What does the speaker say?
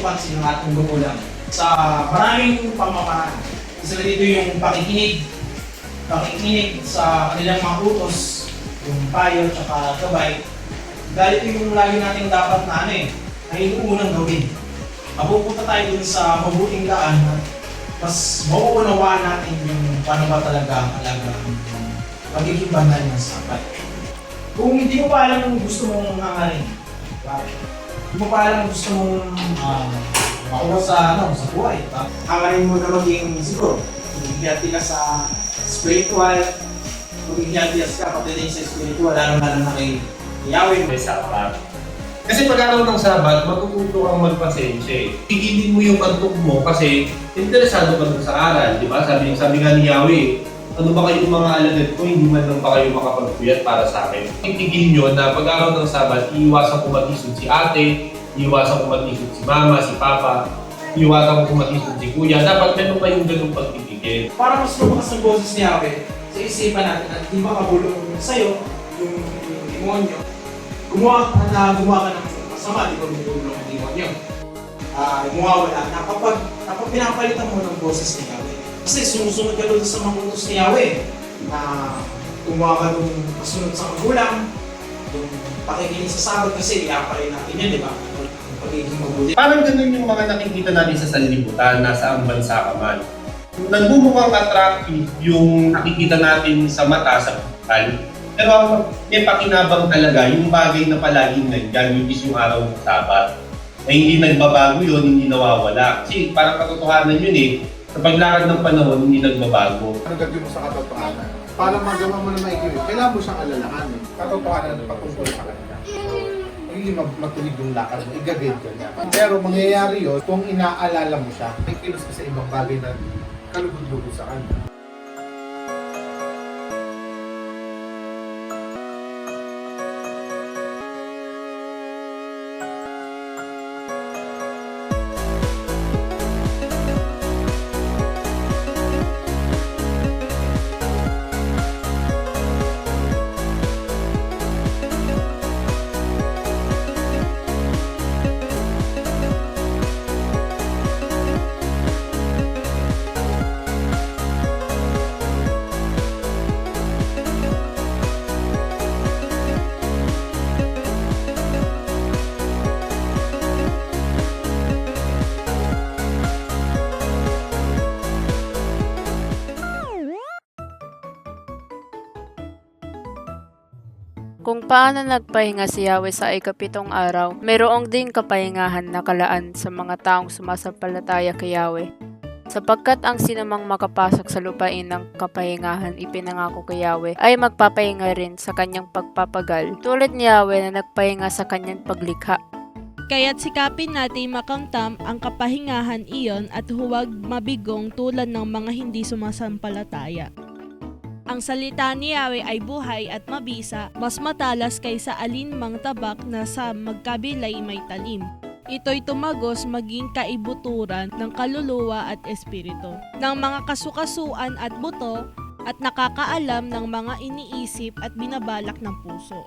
pansin ng ating magulang sa maraming pamamaraan. Isa na dito yung pakikinig, pakikinig sa kanilang mga utos, yung payo at gabay. Dahil ito yung lagi natin dapat na ano eh, na inuunang gawin. Mapupunta tayo dun sa mabuting daan at mas mauunawaan natin yung paano ba talaga ang alaga ng pagiging banal ng sapat. Kung hindi mo pa alam kung gusto mong hangarin, bakit? Hindi mo pa alam kung gusto mong uh, makuha sa, ano, sa buhay. Uh, hangarin mo na maging siguro, magigiyati ka sa spiritual, magigiyati ka pagdating sa spiritual, lalo na lang na kay Yahweh. may sapat. Kasi pag araw ng sabat, matututo kang magpasensya eh. Tigilin mo yung antok mo kasi interesado ka dun sa aral, di ba? Sabi, sabi nga ni Yahweh, ano ba kayong mga alagad ko, hindi man lang pa kayo makapagpuyat para sa akin. Itigil nyo na pag araw ng sabat, iiwasan ko matisod si ate, iiwasan ko matisod si mama, si papa, iiwasan ko matisod si kuya. Dapat meron kayong ganung pagtitigil. para mas lumakas ang boses ni Yahweh sa isipan natin at di makabulong sa'yo yung, yung demonyo. Gumawa ka na gumawa ka ng masama, di ba bumulong ang demonyo? Ah, gumawa wala na kapag, kapag pinapalitan mo ng boses ni Yahweh. Kasi sumusunod ka doon sa mga utos ni Yahweh na gumawa ka doon kasunod sa magulang, yung pakikinig sa sabot kasi iapalin natin yan, di ba? Yung pagiging mabuti. Parang ganun yung mga nakikita natin sa sanlibutan, nasa ang bansa ka man. Nagmumukhang attractive yung nakikita natin sa mata, sa physical. Pero may pakinabang talaga, yung bagay na palaging nandyan, which is yung araw ng Sabat, na hindi nagbabago yun, hindi nawawala. Kasi parang katotohanan yun eh, sa paglakad ng panahon, hindi nagbabago. Ano gagawin mo sa katotohanan? Para magawa mo na maigi, kailangan mo siyang alalahanin. Katotohanan patungkol sa kanya. Hindi mag matuwid yung lakad mo, i-guide ka niya. Pero mangyayari yun kung inaalala mo siya. May kilos ka sa ibang bagay na kalugod-lugod sa kanya. Kung paano nagpahinga si Yahweh sa ikapitong araw, mayroong ding kapahingahan na kalaan sa mga taong sumasampalataya kay Yahweh. Sapagkat ang sinumang makapasok sa lupain ng kapahingahan ipinangako kay Yahweh ay magpapahinga rin sa kanyang pagpapagal tulad ni Yahweh na nagpahinga sa kanyang paglikha. Kaya't sikapin natin makamtam ang kapahingahan iyon at huwag mabigong tulad ng mga hindi sumasampalataya. Ang salita ni Yahweh ay buhay at mabisa, mas matalas kaysa alin mang tabak na sa magkabilay may talim. Ito'y tumagos maging kaibuturan ng kaluluwa at espiritu, ng mga kasukasuan at buto, at nakakaalam ng mga iniisip at binabalak ng puso.